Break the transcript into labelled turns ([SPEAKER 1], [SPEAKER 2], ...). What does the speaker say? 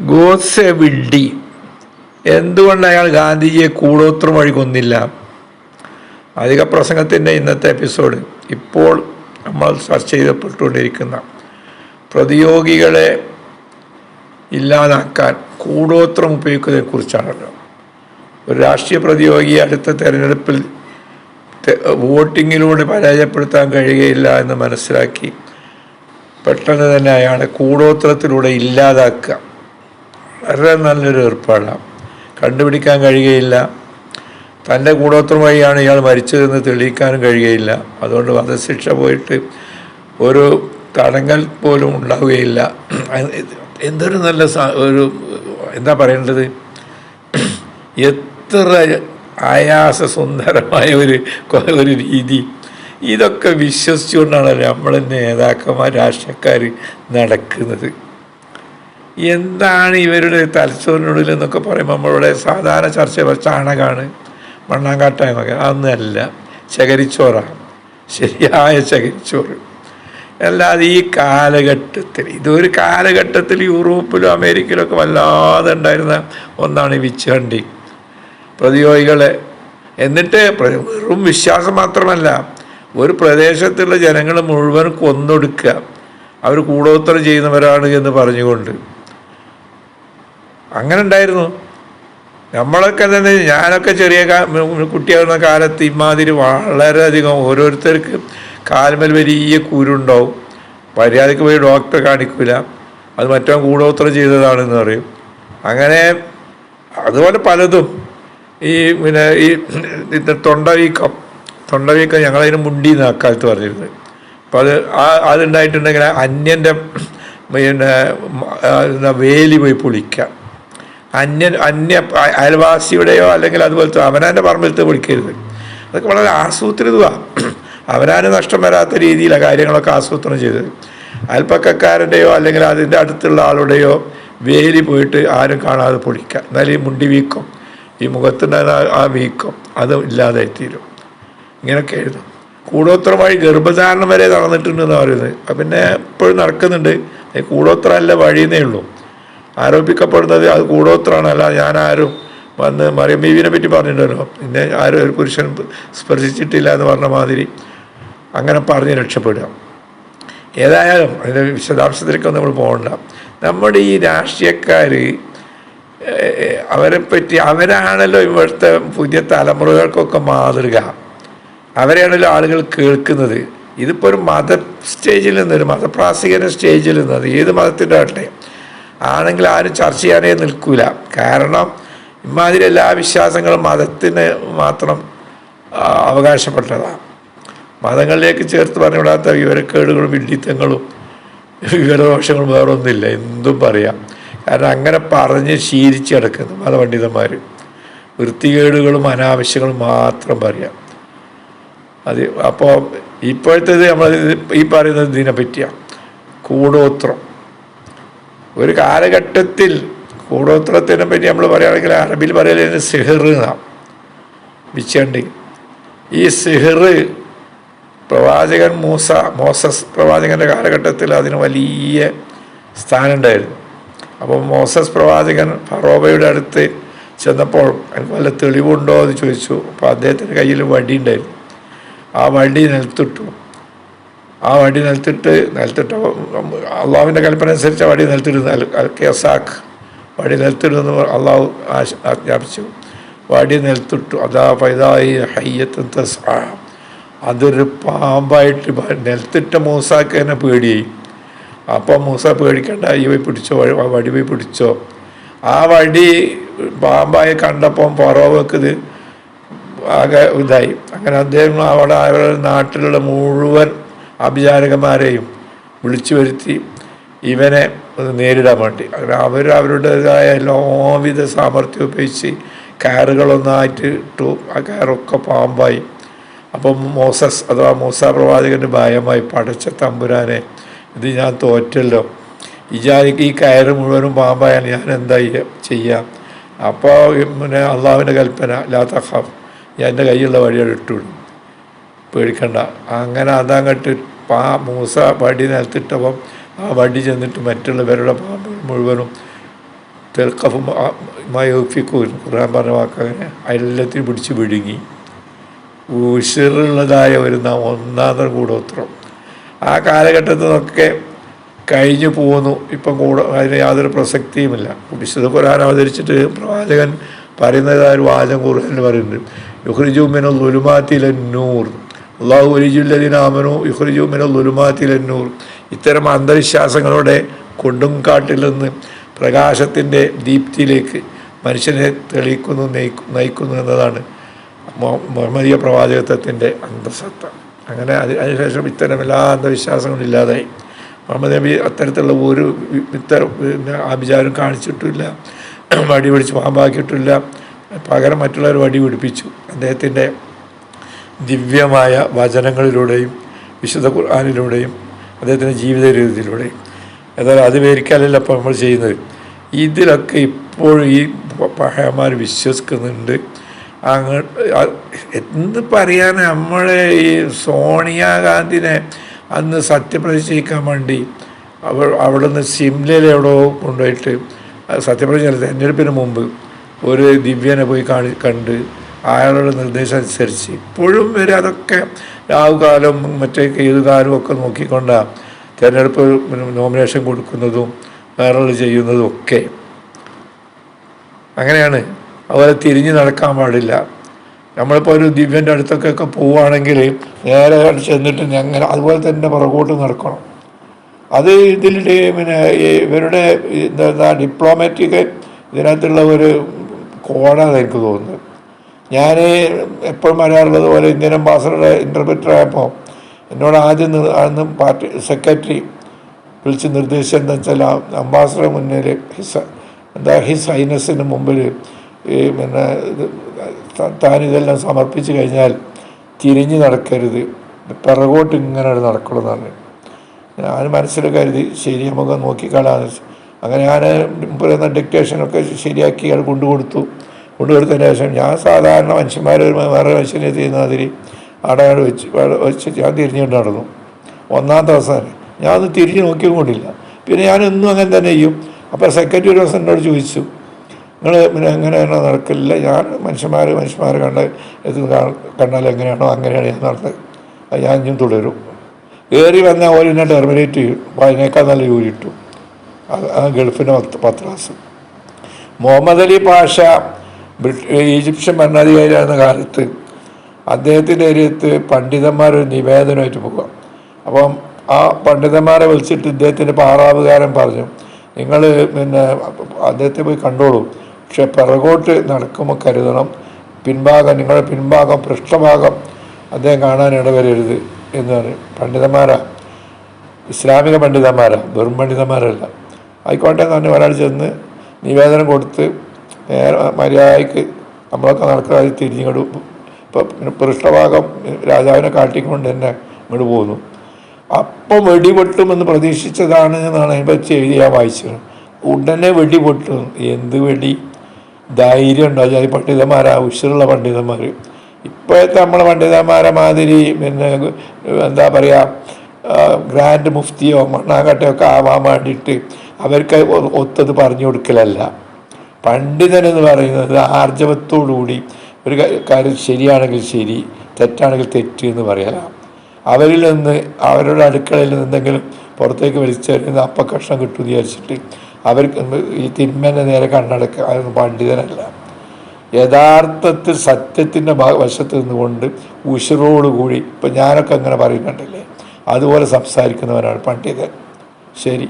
[SPEAKER 1] ഗോഡ്സെ വിഡ്ഡി. എന്തുകൊണ്ട് അയാൾ ഗാന്ധിജിയെ കൂടോത്രം വഴി കൊന്നില്ല? അധിക പ്രസംഗത്തിന്റെ ഇന്നത്തെ എപ്പിസോഡ് ഇപ്പോൾ നമ്മൾ ചർച്ച ചെയ്യപ്പെട്ടുകൊണ്ടിരിക്കുന്ന പ്രതിയോഗികളെ ഇല്ലാതാക്കാൻ കൂടോത്രം ഉപയോഗിക്കുന്നതിനെ കുറിച്ചാണല്ലോ. ഒരു രാഷ്ട്രീയ പ്രതിയോഗിയെ അടുത്ത തെരഞ്ഞെടുപ്പിൽ വോട്ടിങ്ങിലൂടെ പരാജയപ്പെടുത്താൻ കഴിയുകയില്ല എന്ന് മനസ്സിലാക്കി പെട്ടെന്ന് തന്നെ അയാളെ കൂടോത്രത്തിലൂടെ ഇല്ലാതാക്കുക. വളരെ നല്ലൊരു ഏർപ്പാടാണ് കണ്ടുപിടിക്കാൻ കഴിയുകയില്ല. തന്റെ കൂടോത്രം വഴിയാണ് ഇയാൾ മരിച്ചതെന്ന് തെളിയിക്കാനും കഴിയുകയില്ല. അതുകൊണ്ട് വധശിക്ഷ പോയിട്ട് ഒരു തടങ്കൽ പോലും ഉണ്ടാവുകയില്ല. എന്തൊരു നല്ല ഒരു എന്താ പറയേണ്ടത്? എത്ര ആയാസ സുന്ദരമായ ഒരു ഒരു രീതി. ഇതൊക്കെ വിശ്വസിച്ചുകൊണ്ടാണ് നമ്മൾ നേതാക്കന്മാർ രാഷ്ട്രീയക്കാർ നടക്കുന്നത്. എന്താണ് ഇവരുടെ തലച്ചോറിനുള്ളിൽ എന്നൊക്കെ പറയുമ്പോൾ നമ്മളുടെ സാധാരണ ചർച്ച ചാണകമാണ് മണ്ണാങ്കാട്ടായ്മൊക്കെ അതൊന്നുമല്ല ചകരിച്ചോറാണ്. ശരിയായ ചകരിച്ചോറ്. അല്ലാതെ ഈ കാലഘട്ടത്തിൽ ഇതൊരു കാലഘട്ടത്തിൽ യൂറോപ്പിലും അമേരിക്കയിലും ഒക്കെ വല്ലാതെ ഉണ്ടായിരുന്ന ഒന്നാണ് ഈ വിച്ചുകണ്ടി പ്രതിയോഗികളെ എന്നിട്ട് വെറും വിശ്വാസം മാത്രമല്ല ഒരു പ്രദേശത്തുള്ള ജനങ്ങൾ മുഴുവൻ കൊന്നൊടുക്കുക. അവർ കൂടോത്രം ചെയ്യുന്നവരാണ് എന്ന് പറഞ്ഞുകൊണ്ട്. അങ്ങനെ ഉണ്ടായിരുന്നു നമ്മളൊക്കെ തന്നെ ഞാനൊക്കെ ചെറിയ കുട്ടിയാകുന്ന കാലത്ത് ഇമാതിരി വളരെയധികം ഓരോരുത്തർക്ക് കാൽമേൽ വലിയ കുരുണ്ടാവും. മര്യാദയ്ക്ക് പോയി ഡോക്ടറെ കാണിക്കില്ല അത് മറ്റോ കൂടോത്രം ചെയ്തതാണെന്ന് പറയും. അങ്ങനെ അതുപോലെ പലതും. ഈ പിന്നെ ഈ തൊണ്ടവീക്കം. തൊണ്ടവീക്കം ഞങ്ങളതിന് മുണ്ടി എന്ന് അക്കാലത്ത് പറഞ്ഞിരുന്നത്. അപ്പം അത് ആ അതുണ്ടായിട്ടുണ്ടെങ്കിൽ അന്യന്റെ പിന്നെ വേലി പോയി പൊളിക്കാം. അന്യ അന്യ അയൽവാസിയുടെയോ അല്ലെങ്കിൽ അതുപോലത്തെ അവനാന്റെ പറമ്പിലത്തെ പൊളിക്കരുത് അതൊക്കെ വളരെ ആസൂത്രിതമാണ് അവനാന് നഷ്ടം വരാത്ത രീതിയിലാണ് കാര്യങ്ങളൊക്കെ ആസൂത്രണം ചെയ്തത്. അയൽപ്പക്കക്കാരന്റെയോ അല്ലെങ്കിൽ അതിന്റെ അടുത്തുള്ള ആളുടെയോ വേലി പോയിട്ട് ആരും കാണാതെ പൊളിക്കുക എന്നാലും ഈ മുണ്ടി വീക്കം ഈ മുഖത്തിന്റെ ആ- വീക്കം അത് ഇല്ലാതായി തീരും ഇങ്ങനെയൊക്കെ എഴുതും. കൂടോത്രമായി ഗർഭധാരണം വരെ നടന്നിട്ടുണ്ടെന്ന് പറയുന്നത്. പിന്നെ ഇപ്പോഴും നടക്കുന്നുണ്ട്. കൂടോത്ര അല്ല വഴിയെന്നേ ഉള്ളൂ. ആരോപിക്കപ്പെടുന്നത് അത് ഞാൻ ആരും വന്ന് മറിയം ബീവിനെ പറ്റി പറഞ്ഞിട്ടുണ്ടല്ലോ. പിന്നെ ആരും ഒരു പുരുഷൻ സ്പർശിച്ചിട്ടില്ല എന്ന് പറഞ്ഞ മാതിരി അങ്ങനെ പറഞ്ഞ് രക്ഷപ്പെടുക. ഏതായാലും അതിന്റെ വിശദാംശത്തിലേക്കൊന്നും നമ്മൾ പോകണ്ട. നമ്മുടെ ഈ രാഷ്ട്രീയക്കാർ അവരെ പറ്റി അവരാണല്ലോ ഇവിടുത്തെ പുതിയ തലമുറകൾക്കൊക്കെ മാതൃക. അവരെയാണല്ലോ ആളുകൾ കേൾക്കുന്നത്. ഇതിപ്പോൾ ഒരു മത സ്റ്റേജിൽ നിന്ന് ഒരു മതപ്രാസികന സ്റ്റേജിൽ നിന്നത് ഏത് മതത്തിന്റെ ആട്ടെ ആണെങ്കിൽ ആരും ചർച്ച ചെയ്യാനേ നിൽക്കൂല. കാരണം ഇമാതിരി എല്ലാ വിശ്വാസങ്ങളും മതത്തിന് മാത്രം അവകാശപ്പെട്ടതാണ്. മതങ്ങളിലേക്ക് ചേർത്ത് പറഞ്ഞുവിടാത്ത വിവരക്കേടുകളും വിഡിത്തങ്ങളും വിവരദോഷങ്ങളും വേറൊന്നുമില്ല. എന്തും പറയാം. കാരണം അങ്ങനെ പറഞ്ഞ് ശീലിച്ച് കിടക്കുന്നു മതപണ്ഡിതന്മാർ വൃത്തികേടുകളും അനാവശ്യങ്ങളും മാത്രം പറയാം. അത് അപ്പോൾ ഇപ്പോഴത്തേത് നമ്മൾ ഈ പറയുന്നത് ഇതിനെ പറ്റിയാണ് കൂടോത്രം. ഒരു കാലഘട്ടത്തിൽ കൂടോത്രത്തിനെ പറ്റി നമ്മൾ പറയുകയാണെങ്കിൽ അറബിൽ പറയലതിന് സിഹർ വിച്ചണ്ടി ഈ സിഹർ പ്രവാചകൻ മൂസ മോസസ് പ്രവാചകന്റെ കാലഘട്ടത്തിൽ അതിന് വലിയ സ്ഥാനം ഉണ്ടായിരുന്നു അപ്പോൾ മോസസ് പ്രവാചകൻ ഫറോബയുടെ അടുത്ത് ചെന്നപ്പോൾ എനിക്ക് വല്ല തെളിവുണ്ടോ എന്ന് ചോദിച്ചു. അപ്പോൾ അദ്ദേഹത്തിന്റെ കയ്യിൽ വടി ഉണ്ടായിരുന്നു. ആ വടി നിലത്തിട്ടു. ആ വടി നിലത്തിട്ട് നിലത്തിട്ട് അള്ളാഹുവിന്റെ കൽപ്പന അനുസരിച്ച് വടി നിലത്തിടുന്നു. കേസാക്ക് വടി നിലത്തിടുന്നു അള്ളാഹു ആജ്ഞാപിച്ചു. വടി നിലത്തിട്ടു. അതാ പൈതായി ഹയ്യത്തും. അതൊരു പാമ്പായിട്ട് നിലത്തിട്ട മൂസാക്ക് തന്നെ പേടിയായി. അപ്പോൾ മൂസ പേടിക്കണ്ട ഈ പോയി പിടിച്ചോ വടി പോയി പിടിച്ചോ. ആ വടി പാമ്പായി കണ്ടപ്പം ഇത് ആകെ ഇതായി. അങ്ങനെ അദ്ദേഹം അവിടെ അവരുടെ നാട്ടിലുള്ള മുഴുവൻ അഭിചാരകന്മാരെയും വിളിച്ചു വരുത്തി ഇവനെ നേരിടാൻ വേണ്ടി. അങ്ങനെ അവർ അവരുടേതായ എല്ലാവിധ സാമർഥ്യം ഉപയോഗിച്ച് കയറുകളൊന്നായിട്ട് ഇട്ടു. ആ കയറൊക്കെ പാമ്പായി. അപ്പം മോസസ് അഥവാ മൂസ പ്രവാചകന്റെ ഭയമായി പടച്ച തമ്പുരാനെ ഇത് ഞാൻ തോറ്റല്ലോ. ഇജാനിക്ക് ഈ കയറ് മുഴുവനും പാമ്പായാൽ ഞാൻ എന്താ ചെയ്യ- അപ്പോൾ പിന്നെ അള്ളാഹുവിന്റെ കൽപ്പന ലാത്ത ഹാഫ് ഞാൻ എന്റെ കയ്യിലുള്ള വഴികൾ ഇട്ടുവിടും പേടിക്കണ്ട. അങ്ങനെ അതങ്ങട്ട് പാ മൂസ വടി നിലത്തിട്ടപ്പം ആ വടി ചെന്നിട്ട് മറ്റുള്ളവരുടെ പാമ്പുകൾ മുഴുവനും തെൽക്കഫും മയോഫിക്കും ഖുർആൻ പറഞ്ഞ വാക്കങ്ങനെ എല്ലാത്തിനും പിടിച്ച് വിഴുങ്ങി. ഉഷിറുള്ളതായ ഒരു ഒന്നാന്തരം കൂടോത്രം ആ കാലഘട്ടത്തിൽ നിന്നൊക്കെ കഴിഞ്ഞു പോന്നു. ഇപ്പം കൂടെ അതിന് യാതൊരു പ്രസക്തിയുമില്ല. വിശുദ്ധ ഖുർആൻ അവതരിച്ചിട്ട് പ്രവാചകൻ പറയുന്നതായ ഒരു വാചകം ഖുർആൻ പറയുന്നുണ്ട്. യുഹ്രിജു മിനൽ ലുലുമാത്തിലെ നൂർ അള്ളാഹു ഒലിജുല്ലതിനാമനു യുഹ്രിജു മിനൽ ലുലുമാത്തിലെ നൂർ. ഇത്തരം അന്ധവിശ്വാസങ്ങളോടെ കൊണ്ടും കാട്ടിൽ നിന്ന് പ്രകാശത്തിന്റെ ദീപ്തിയിലേക്ക് മനുഷ്യനെ തെളിയിക്കുന്നു നയിക്കു നയിക്കുന്നു എന്നതാണ് മുഹമ്മദീയ പ്രവാചകത്വത്തിന്റെ അന്തസത്ത. അങ്ങനെ അത് അതിനുശേഷം ഇത്തരം എല്ലാ അന്ധവിശ്വാസങ്ങളും ഇല്ലാതായി. മുഹമ്മദ് നബി അത്തരത്തിലുള്ള ഒരു ഇത്തരം ആഭിചാരം കാണിച്ചിട്ടില്ല വടി പിടിച്ച് പാമ്പാക്കിയിട്ടില്ല പകരം മറ്റുള്ളവർ വടി പിടിപ്പിച്ചു. അദ്ദേഹത്തിന്റെ ദിവ്യമായ വചനങ്ങളിലൂടെയും വിശുദ്ധ ഖുർആാനിലൂടെയും അദ്ദേഹത്തിന്റെ ജീവിത രീതിയിലൂടെയും. ഏതായാലും അത് വിവരിക്കാനല്ല അപ്പം നമ്മൾ ചെയ്യുന്നത്. ഇതിലൊക്കെ ഇപ്പോഴും ഈ പഹയന്മാർ വിശ്വസിക്കുന്നുണ്ട്. അങ്ങ് അ- എന്ത് പറയാൻ നമ്മളെ ഈ സോണിയാഗാന്ധിനെ അന്ന് സത്യപ്രതിജ്ഞ ചെയ്യിക്കാൻ വേണ്ടി അവൾ അവിടെ നിന്ന് സിംലയിൽ കൊണ്ടുപോയിട്ട് സത്യപ്രതിജ്ഞ തെരഞ്ഞെടുപ്പിന് മുമ്പ് ഒരു ദിവ്യനെ പോയി കാണി കണ്ട് അയാളുടെ നിർദ്ദേശം അനുസരിച്ച്. ഇപ്പോഴും വരെ അതൊക്കെ രാവുകാലം മറ്റേ ഏതുകാലം ഒക്കെ നോക്കിക്കൊണ്ട് തിരഞ്ഞെടുപ്പ് നോമിനേഷൻ കൊടുക്കുന്നതും വേറെ ചെയ്യുന്നതും ഒക്കെ. അങ്ങനെയാണ്. അതുപോലെ തിരിഞ്ഞ് നടക്കാൻ പാടില്ല. നമ്മളിപ്പോൾ ഒരു ദിവ്യന്റെ അടുത്തൊക്കെ ഒക്കെ പോവുകയാണെങ്കിൽ നേരെ ചെന്നിട്ട് ഞങ്ങൾ അതുപോലെ തന്നെ പുറകോട്ട് നടക്കണം. അത് ഇതിൽ പിന്നെ ഇവരുടെ എന്താ ഡിപ്ലോമാറ്റിക് ഇതിനകത്തുള്ള ഒരു കോഡാണ് എനിക്ക് തോന്നുന്നത്. ഞാൻ എപ്പോഴും പറയാറുള്ളത് പോലെ ഇന്ത്യൻ അംബാസഡറുടെ ഇന്റർപ്രറ്റർ ആയപ്പോൾ എന്നോട് ആദ്യം അന്ന് പാർട്ടി സെക്രട്ടറി വിളിച്ച് നിർദ്ദേശിച്ചത് എന്താ വെച്ചാൽ അംബാസഡർ മുന്നിൽ ഹിസ് എന്താ ഹിസ് ഹൈനസിന് മുമ്പിൽ ഈ പിന്നെ ഇത് ത- താൻ ഇതെല്ലാം സമർപ്പിച്ച് കഴിഞ്ഞാൽ തിരിഞ്ഞ് നടക്കരുത്. പിറകോട്ട് ഇങ്ങനെ നടക്കണമെന്നാണ് ഞാൻ മനസ്സിൽ കരുതി ശരി നമുക്ക് നോക്കിക്കളാന്ന് വെച്ചു. അങ്ങനെ ഞാൻ പറയുന്ന ഡിക്റ്റേഷനൊക്കെ ശരിയാക്കി അയാൾ കൊണ്ടുകൊടുത്തു. കൊണ്ടുകൊടുത്തതിന് ശേഷം ഞാൻ സാധാരണ മനുഷ്യന്മാർ വേറെ മനുഷ്യനെ ചെയ്യുന്ന മാതിരി അവിടെ അയാൾ വെച്ച് വെച്ച് ഞാൻ തിരിഞ്ഞുകൊണ്ട് നടന്നു. ഒന്നാം ദിവസം ഞാൻ തിരിഞ്ഞ് നോക്കിയും കൊണ്ടില്ല. പിന്നെ ഞാൻ എന്നും അങ്ങനെ തന്നെ ചെയ്യും. അപ്പോൾ സെക്രട്ടറി ഒരു ദിവസം എന്നോട് ചോദിച്ചു നിങ്ങൾ പിന്നെ എങ്ങനെയാണോ നടക്കില്ല ഞാൻ മനുഷ്യന്മാർ മനുഷ്യന്മാർ കണ്ട ഇത് കണ്ടാൽ എങ്ങനെയാണോ അങ്ങനെയാണ് ഞാൻ നടന്നത്. അത് ഞാൻ ഇനിയും തുടരും. കയറി വന്ന ഓലിനെ ടെർമിനേറ്റ് ചെയ്യും. അതിനേക്കാൾ നല്ല ജോലി കിട്ടും. ഗൾഫിന്റെ പത്രാസ് മുഹമ്മദ് അലി പാഷ ഈജിപ്ഷ്യൻ ഭരണാധികാരിയായിരുന്ന കാലത്ത് അദ്ദേഹത്തിന്റെ ഏരിയത്ത് പണ്ഡിതന്മാർ ഒരു നിവേദനമായിട്ട് പോകുക അപ്പം ആ പണ്ഡിതന്മാരെ വിളിച്ചിട്ട് ഇദ്ദേഹത്തിന്റെ പാറാവുകാരൻ പറഞ്ഞു. നിങ്ങൾ പിന്നെ അദ്ദേഹത്തെ പോയി കണ്ടോളൂ. പക്ഷെ പിറകോട്ട് നടക്കുമ്പോൾ കരുതണം. പിൻഭാഗം നിങ്ങളുടെ പിൻഭാഗം പൃഷ്ഠഭാഗം അദ്ദേഹം കാണാൻ ഇടവരരുത് എന്ന് പറഞ്ഞു. പണ്ഡിതന്മാരാ. ഇസ്ലാമിക പണ്ഡിതന്മാരാ. വെറും പണ്ഡിതന്മാരല്ല. ആയിക്കോട്ടെ എന്ന് പറഞ്ഞ് ഒരാൾ ചെന്ന് നിവേദനം കൊടുത്ത് നേരെ മര്യാദയ്ക്ക് നമ്മളൊക്കെ നടക്കാതെ തിരിഞ്ഞിങ്ങോട്ട് ഇപ്പം പൃഷ്ഠഭാഗം രാജാവിനെ കാട്ടിക്കൊണ്ട് തന്നെ ഇങ്ങോട്ട് പോന്നു. അപ്പം വെടിപൊട്ടുമെന്ന് പ്രതീക്ഷിച്ചതാണ് എന്നാണ് അതിനെപ്പറ്റി എഴുതി ഞാൻ വായിച്ചത്. ഉടനെ വെടിപൊട്ടും. എന്ത് വെടി? ധൈര്യം ഉണ്ടാവും. അത് പണ്ഡിതന്മാരാ ഉശിരുള്ള പണ്ഡിതന്മാർ ഇപ്പോഴത്തെ നമ്മളെ പണ്ഡിതന്മാരെ മാതിരി പിന്നെ എന്താ പറയുക ഗ്രാൻഡ് മുഫ്തിയോ മണ്ണാങ്കട്ടയോ ഒക്കെ ആവാൻ വേണ്ടിയിട്ട് അവർക്ക് ഒത്തത് പറഞ്ഞു കൊടുക്കലല്ല. പണ്ഡിതൻ എന്ന് പറയുന്നത് ആർജവത്തോടുകൂടി. ഒരു കാര്യം ശരിയാണെങ്കിൽ ശരി തെറ്റാണെങ്കിൽ തെറ്റ് എന്ന് പറയാം. അവരിൽ നിന്ന് അവരുടെ അടുക്കളയിൽ നിന്ന് എന്തെങ്കിലും പുറത്തേക്ക് വലിച്ചെറിയുന്ന അപ്പക്കഷ്ണം കഷ്ണം കിട്ടും വിചാരിച്ചിട്ട് അവർക്ക് ഈ തിന്മേന്റെ നേരെ കണ്ണടക്കുക അതൊന്നും പണ്ഡിതനല്ല. യഥാർത്ഥത്തിൽ സത്യത്തിന്റെ വശത്ത് നിന്നുകൊണ്ട് ഉശിറോടുകൂടി ഇപ്പം ഞാനൊക്കെ അങ്ങനെ പറയുന്നുണ്ടല്ലേ? അതുപോലെ സംസാരിക്കുന്നവനാണ് പണ്ഡിതൻ. ശരി.